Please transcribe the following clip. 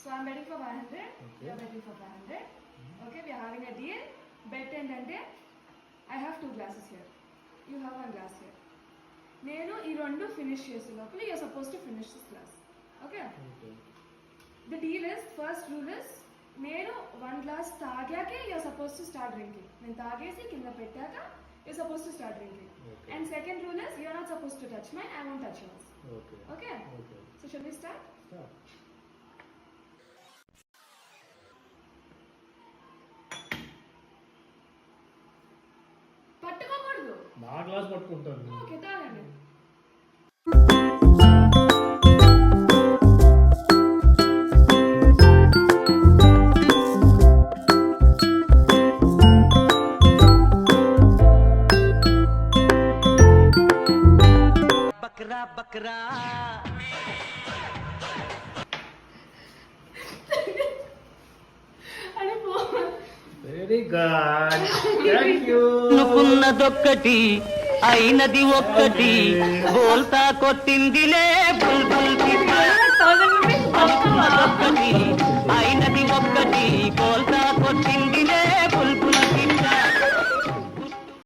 So I'm betting for 500. Okay. You're betting for 500. Okay, we are having a deal. Bet ఏంటంటే I have two glasses here. You have one glass here. నేను ఈ రెండు finish చేసే లోపల you're suppose to finish this glass okay okay the deal is first rule is నేను one glass తాగాకే you're suppose to start drinking నేను తాగేసి కింద పెట్టాక you're suppose to start drinking. And second rule is you're not suppose to touch my I won't touch okay okay okay so should నా glass పట్టుకుంటాను okay తాగండి बकरा बकरा అనుకున్నదొక్కటి అయినది ఒక్కటి బోల్తా కొట్టిందిలే